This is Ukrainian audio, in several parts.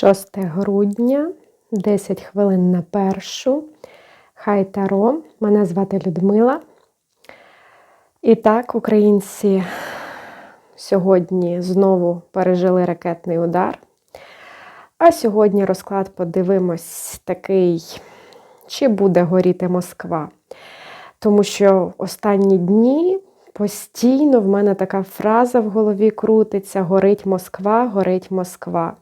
6 грудня, 10 хвилин на першу. Хай Таро. Мене звати Людмила. І так, українці сьогодні знову пережили ракетний удар. А сьогодні розклад подивимось такий, чи буде горіти Москва. Тому що останні дні постійно в мене така фраза в голові крутиться: горить Москва, горить Москва.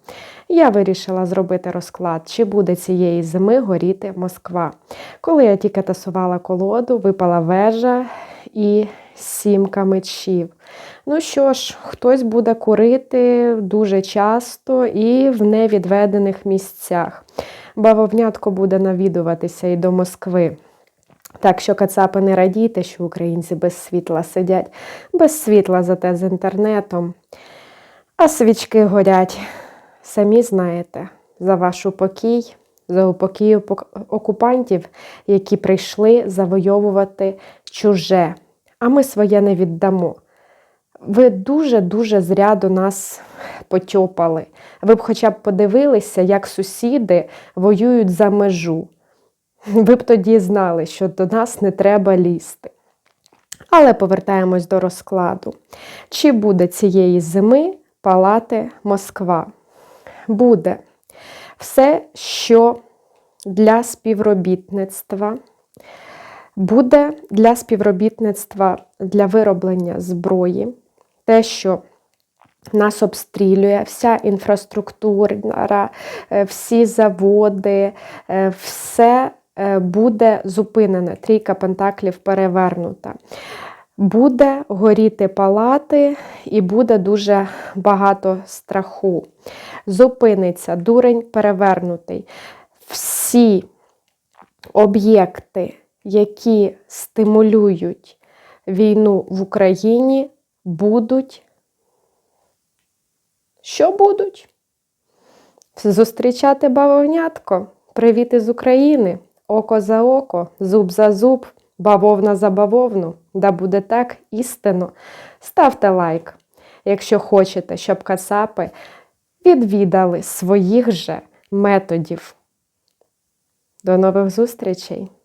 Я вирішила зробити розклад, чи буде цієї зими горіти Москва. Коли я тільки тасувала колоду, випала вежа і сімка мечів. Ну що ж, хтось буде курити дуже часто і в невідведених місцях. Бавовнятко буде навідуватися і до Москви. Так що кацапи не радійте, що українці без світла сидять, без світла зате з інтернетом. А свічки горять, самі знаєте, за ваш упокій, за упокій окупантів, які прийшли завойовувати чуже. А ми своє не віддамо. Ви дуже-дуже зря до нас потьопали. Ви б хоча б подивилися, як сусіди воюють за межу. Ви б тоді знали, що до нас не треба лізти. Але повертаємось до розкладу. Чи буде цієї зими палати Москва? Буде все, що для співробітництва, буде для співробітництва для вироблення зброї, те, що нас обстрілює, вся інфраструктура, всі заводи, все буде зупинене. Трійка пентаклів перевернута. Буде горіти палати і буде дуже багато страху. Зупиниться дурень перевернутий. Всі об'єкти, які стимулюють війну в Україні, будуть. Що будуть? Зустрічати бавовнятко. Привіт із України! Око за око, зуб за зуб, бавовна за бавовну. Да буде так істинно. Ставте лайк, якщо хочете, щоб кацапи відвідали своїх же методів. До нових зустрічей!